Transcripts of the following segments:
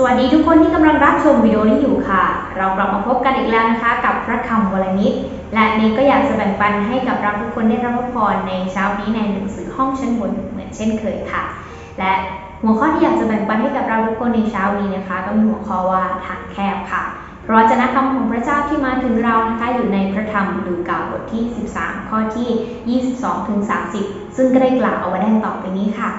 สวัสดีทุกคนที่กำลังรับชมวิดีโอนี้อยู่ค่ะ เรากลับมาพบกันอีกแล้วนะคะ กับพระคำวลนิดและเนกก็อยากจะแบ่งปันให้กับเราทุกคนได้รับพรในเช้านี้ในหนังสือห้องชั้นบนเหมือนเช่นเคยค่ะ และหัวข้อที่อยากจะแบ่งปันให้กับเราทุกคนในเช้านี้นะคะ ก็มีหัวข้อว่าทางแคบค่ะ เพราะวจนะคำของพระเจ้าที่มาถึงเรานะคะอยู่ในพระธรรมลูกาบทที่ 13 ข้อที่ 22ถึง30 ซึ่งก็ได้กล่าวเอาไว้ดังต่อไปนี้ค่ะ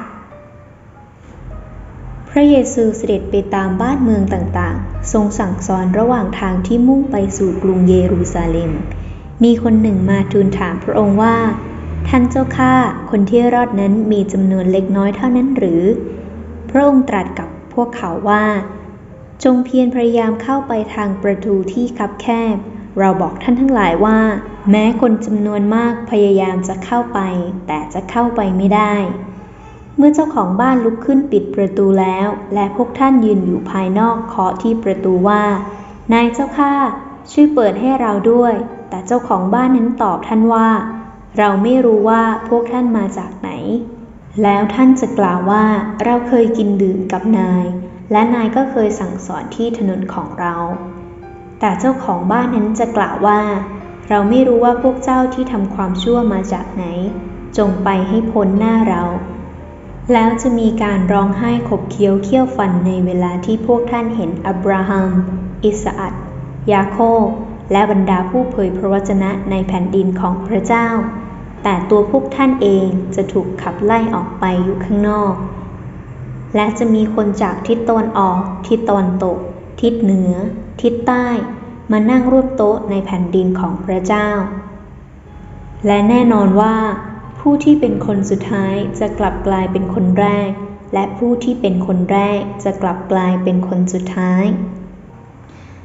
พระเยซูเสด็จไปตามบ้านเมืองต่างๆ ทรงสั่งสอนระหว่างทางที่มุ่งไปสู่กรุงเยรูซาเล็ม มีคนหนึ่งมาทูลถามพระองค์ว่า ท่านเจ้าข้า คนที่รอดนั้นมีจำนวนเล็กน้อยเท่านั้นหรือ พระองค์ตรัสกับพวกเขาว่า จงเพียรพยายามเข้าไปทางประตูที่คับแคบ เราบอกท่านทั้งหลายว่า แม้คนจำนวนมากพยายามจะเข้าไป แต่จะเข้าไปไม่ได้ เมื่อเจ้าของบ้านลุกขึ้นปิดประตูแล้ว และพวกท่านยืนอยู่ภายนอกเคาะที่ประตูว่า นายเจ้าข้าช่วยเปิดให้เราด้วย แต่เจ้าของบ้านนั้นตอบท่านว่า เราไม่รู้ว่าพวกท่านมาจากไหน แล้วท่านจะกล่าวว่าเราเคยกินดื่มกับนาย และนายก็เคยสั่งสอนที่ถนนของเรา แต่เจ้าของบ้านนั้นจะกล่าวว่า เราไม่รู้ว่าพวกเจ้าที่ทำความชั่วมาจากไหน จงไปให้พ้นหน้าเรา แล้วจะมีการร้องไห้ขบเคี้ยวเคี้ยวฟันในเวลาที่พวกท่านเห็นอับราฮัม อิสอัดยาโคบและบรรดาผู้เผยพระวจนะในแผ่นดินของพระเจ้า แต่ตัวพวกท่านเองจะถูกขับไล่ออกไปอยู่ข้างนอก และจะมีคนจากทิศตะวันออก ทิศตะวันตก ทิศเหนือ ทิศใต้ มานั่งร่วมโต๊ะในแผ่นดินของพระเจ้า และแน่นอนว่า ผู้ที่เป็นคนสุดท้ายจะกลับกลายเป็นคนแรก และผู้ที่เป็นคนแรกจะกลับกลายเป็นคนสุดท้าย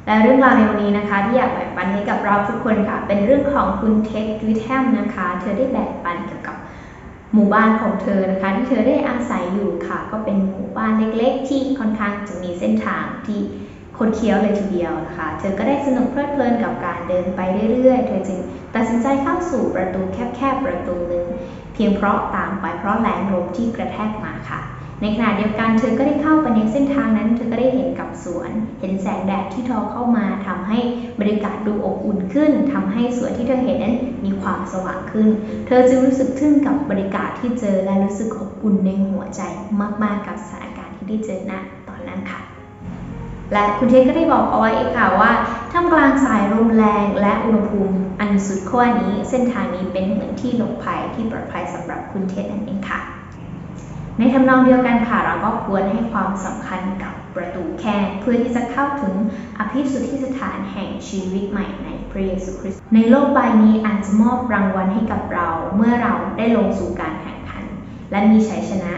และเรื่องราวในวันนี้นะคะ ที่อยากแบ่งปันให้กับเราทุกคนค่ะ เป็นเรื่องของคุณเท็ดวิทแฮมนะคะ เธอได้แบ่งปันเกี่ยวกับหมู่บ้านของเธอนะคะ ที่เธอได้อาศัยอยู่ค่ะ ก็เป็นหมู่บ้านเล็ก ๆ ที่ค่อนข้างจะมีเส้นทางที่ คดเคี้ยวเลยทีเดียวนะคะ เธอก็ได้สนุกเพลิดเพลินกับการเดินไปเรื่อยๆ เธอจึงตัดสินใจเข้าสู่ประตูแคบๆประตูหนึ่งเพียงเพราะตามไปเพราะแรงลมที่กระแทกมาค่ะ ในขณะเดียวกันเธอก็ได้เข้าไปในเส้นทางนั้น เธอก็ได้เห็นกับสวน เห็นแสงแดดที่ทอเข้ามาทำให้บรรยากาศดูอบอุ่นขึ้นทำให้สวนที่เธอเห็นนั้นมีความสว่างขึ้น เธอจึงรู้สึกทึ่งกับบรรยากาศที่เจอและรู้สึกอบอุ่นในหัวใจมากๆกับสถานการณ์ที่ได้เจอณตอนนั้นค่ะ และคุณเทสก็ได้บอกเอาไว้อีกค่ะว่าท่ามกลางสายลมแรงและอุณหภูมิอันสุดขั้วนี้ เส้นทางนี้เป็นเหมือนที่หลบภัยที่ปลอดภัยสำหรับคุณเทสนั่นเองค่ะ ในทำนองเดียวกันค่ะเราก็ควรให้ความสำคัญกับประตูแค่เพื่อที่จะเข้าถึงอภิสุทธิสถานแห่งชีวิตใหม่ในพระเยซูคริสต์ในโลกใบนี้อาจจะมอบรางวัลให้กับเรา เมื่อเราได้ลงสู่การแข่งขัน และมีชัยชนะ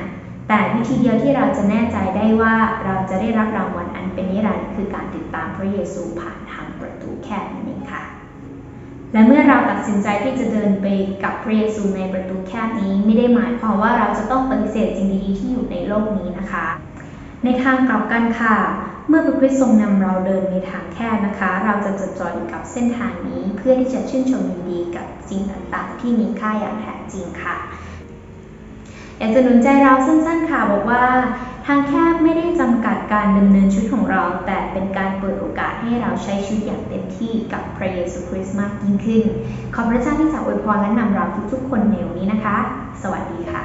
แต่วิธีเดียวที่เราจะแน่ใจได้ว่าเราจะได้รับรางวัลอันเป็นนิรันดร์คือการติดตามพระเยซูผ่านทางประตูแคบนั่นเองค่ะ และเมื่อเราตัดสินใจที่จะเดินไปกับพระเยซูในประตูแคบนี้ไม่ได้หมายความว่าเราจะต้องปฏิเสธสิ่งดีๆที่อยู่ในโลกนี้นะคะ ในทางกลับกันค่ะ เมื่อพระคริสต์ทรงนำเราเดินในทางแคบนะคะ เราจะจดจ่ออยู่กับเส้นทางนี้ เพื่อที่จะชื่นชมยินดีกับสิ่งต่างๆ ที่มีค่าอย่างแท้จริงค่ะ อยากจะหนุนใจเราสั้นๆค่ะบอกว่า ทางแคบไม่ได้จำกัดการดำเนินชีวิตของเรา แต่เป็นการเปิดโอกาสให้เราใช้ชีวิตอย่างเต็มที่กับพระเยซูคริสต์มากยิ่งขึ้น ขอพระเจ้าที่จะอวยพรและนำเราทุกๆ คนในวันนี้นะคะ สวัสดีค่ะ